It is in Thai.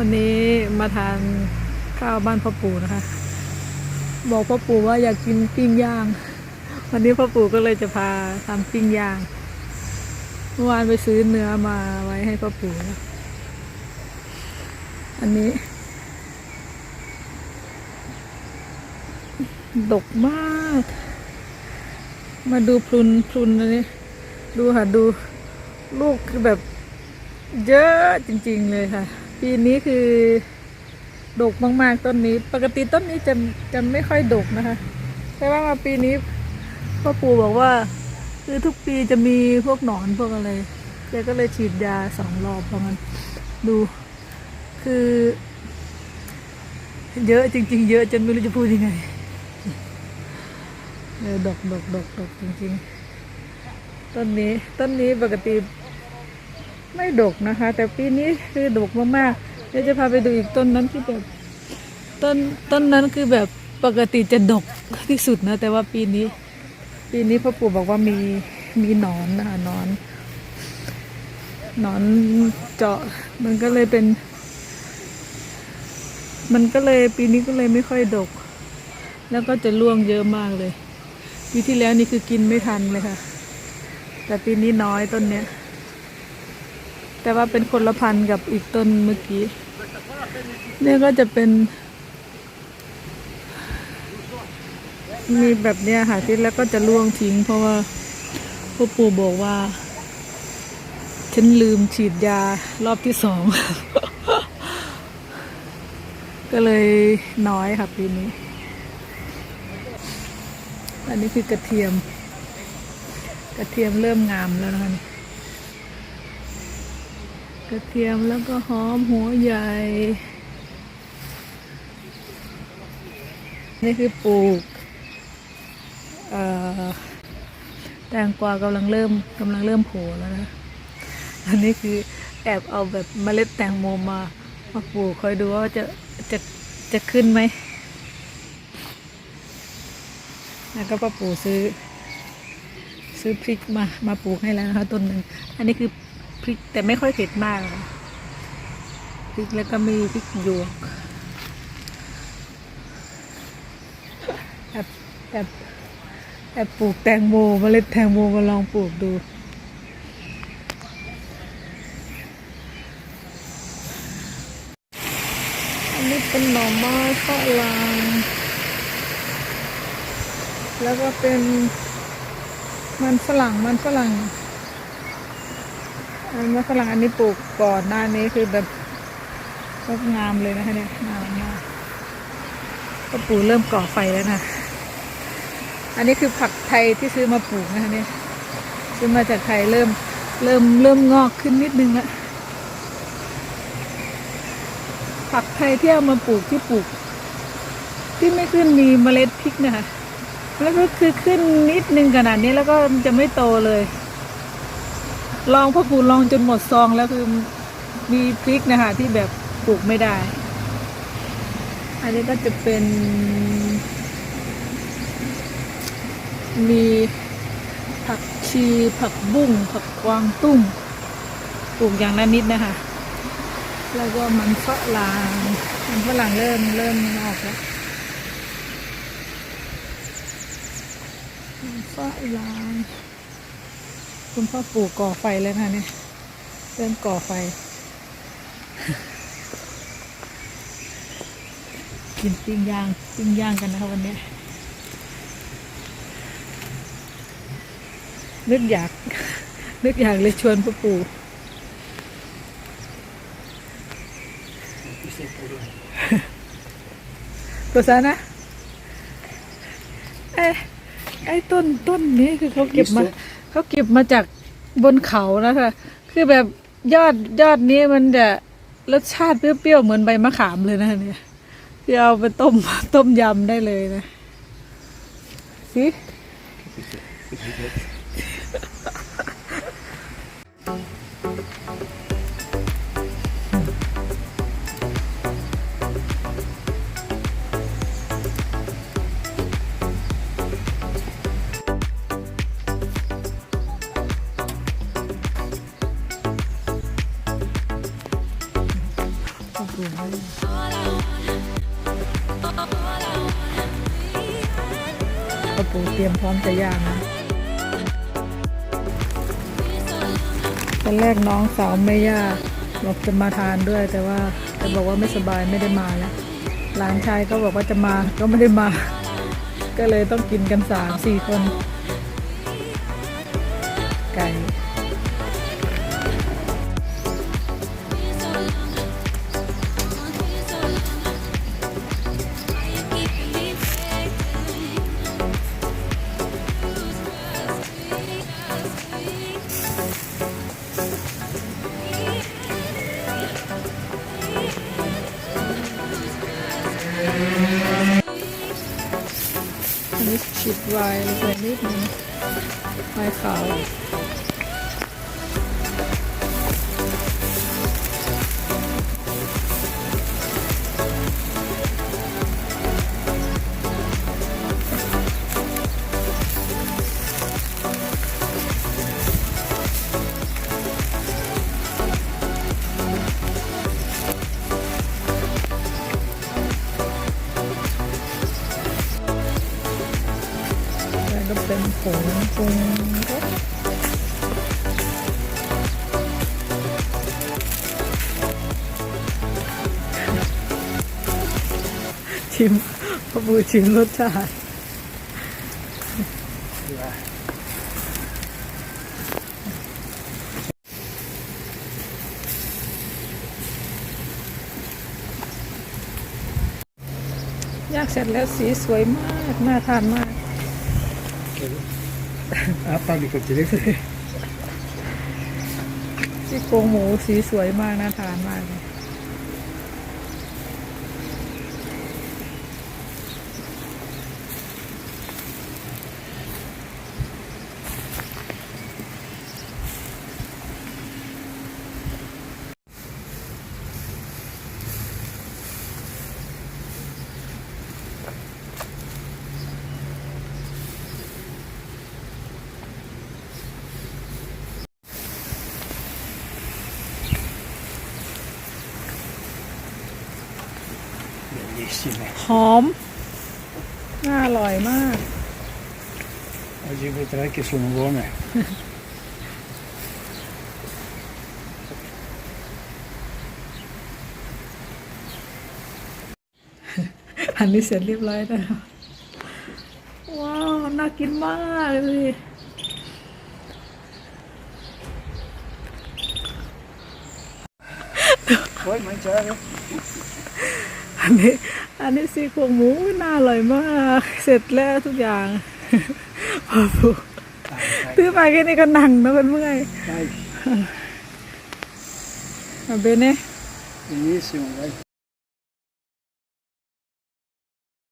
วันนี้มาทานข้าวบ้านพ่อปู่นะคะ บอกพ่อปู่ว่าอยากกินปิ้งย่าง วันนี้พ่อปู่ก็เลยจะพาทำปิ้งย่าง เมื่อวานไปซื้อเนื้อมาไว้ให้พ่อปู่ อันนี้ ดกมาก มาดูพรุนพรุนอันนี้ ดูค่ะดูลูกคือแบบเยอะจริง ๆ เลยค่ะ ปีนี้คือดกมาก ๆต้นนี้ ปกติต้นนี้จะจะไม่ค่อยดกนะคะ แต่ว่ามาปีนี้พ่อปู่บอกว่า คือทุกปีจะมีพวกหนอนพวกอะไรแกก็เลยฉีดยาสองรอบเพราะงั้นดูคือ เยอะจริง ๆ เยอะจนไม่รู้จะพูดยังไงเออดกดกดกดกจริง ๆ ต้นนี้ต้นนี้ปกติ ไม่ดกนะคะ แต่ปีนี้คือดกมากๆเดี๋ยวจะพาไปดูอีกต้นนั้นที่แบบต้นต้นนั้นคือแบบปกติจะดกที่สุดนะ แต่ว่าปีนี้ ปีนี้พ่อปู่บอกว่ามีมีหนอนนะคะนอนหนอนเจาะมันก็เลยเป็น มันก็เลยปีนี้ก็เลยไม่ค่อยดก แล้วก็จะร่วงเยอะมากเลยปีที่แล้วนี่คือกินไม่ทันเลยค่ะ แต่ปีนี้น้อยต้นเนี้ย แต่ว่าเป็นคนละพันกับอีกต้นเมื่อกี้เนี่ยก็จะเป็น มีแบบเนี้ยค่ะที่แล้วก็จะล่วงทิ้ง เพราะว่าพ่อปู่บอกว่า ฉันลืมฉีดยารอบที่สอง ก็เลยน้อยค่ะปีนี้ อันนี้คือกระเทียม กระเทียมเริ่มงามแล้วนะคะ กระเทียมแล้วก็หอมหัวใหญ่ นี่คือปลูกแตงกวากำลังเริ่มกำลังเริ่มโผล่แล้วนะ อันนี้คือแอบเอาแบบเมล็ดแตงโมมามาปลูกคอยดูว่าจะจะจะขึ้นไหมแล้วก็ป้าปู่ซื้อ ซื้อพริกมามาปลูกให้แล้วนะคะต้นหนึ่งอันนี้คือ ริกแต่ไม่ค่อยเผ็ดมากนะพริกแล้วก็มีพริกหยวกแอบแอบแอบปลูกแตงโมเมล็ดแตงโมมาลองปลูกดูอันนี้เป็นหน่อไม้ฝรั่งแล้วก็เป็นมันฝรั่งมันฝรั่ง อันมันฝรั่งอันนี้ปลูกก่อนหน้านี้คือแบบงดงามเลยนะคะเนี่ยงามมากก็ปลูกเริ่มก่อไฟแล้วนะอันนี้คือผักไทยที่ซื้อมาปลูกนะคะเนี่ยซื้อมาจากไทยเริ่มเริ่มเริ่มงอกขึ้นนิดนึงละผักไทยที่เอามาปลูกที่ปลูก ที่ไม่ขึ้นมีเมล็ดพริกนะคะแล้วก็คือขึ้นนิดนึงขนาดนี้แล้วก็จะไม่โตเลย ลองพ่อปู่ลองจนหมดซองแล้วคือมีพริกนะคะที่แบบปลูกไม่ได้ อันนี้ก็จะเป็น มีผักชีผักบุ้งผักกวางตุ้งปลูกอย่างละนิดนะคะ แล้วก็มันฝรั่งมันฝรั่งเริ่มเริ่มออกแล้วฝรั่ง คุณพ่อปลูกก่อไฟแล้วนะเนี่ยเริ่มก่อไฟ กินปิ้งย่างปิ้งย่างกันนะคะวันนี้นึกอยากนึกอยากเลยชวนพ่อปู่ตัวซานะเอ๊ะไอ้ต้นต้นนี้คือเขาเก็บมา เขาเก็บมาจากบนเขานะคะคือแบบยอดยอดนี้มันจะรสชาติเปรี้ยวๆเหมือนใบมะขามเลยนะเนี่ยที่เอาไปต้มต้มยำได้เลยนะสิ กระปูเตรียมพร้อมจะย่างนะตอนแรกน้องสาวแม่ย่าบอกจะมาทานด้วย แต่ว่าแต่บอกว่าไม่สบายไม่ได้มาแล้วหลานชายก็บอกว่าจะมาก็ไม่ได้มา ก็เลยต้องกินกันสามสี่คน อันนี้ฉีดไวลงไปนิดนึงไวขาว งปรุงรสชิมพ่อบูชิมรสชาติยากเสร็จแล้วสีสวยมาก น่าทานมาก Ah, pas du côté des frais. ซี่โครงหมูสีสวยมากน่าทานมากเลย Bellissime. หอม น่าอร่อยมาก Oggi vedrai che sono buone. อันนี้เสร็จเรียบร้อยแล้วว้าว น่ากินมากเลย Puoi mangiare? อั นนี้ อันนี้ซี่โครงหมูน่าอร่อยมาก เสร็จแล้วทุกอย่างพอฟู Dai, ซื้อไปแค่นี้ก็นั่งนะเป็นเมื่อย dai, มาเบเน่ benissimo, dai.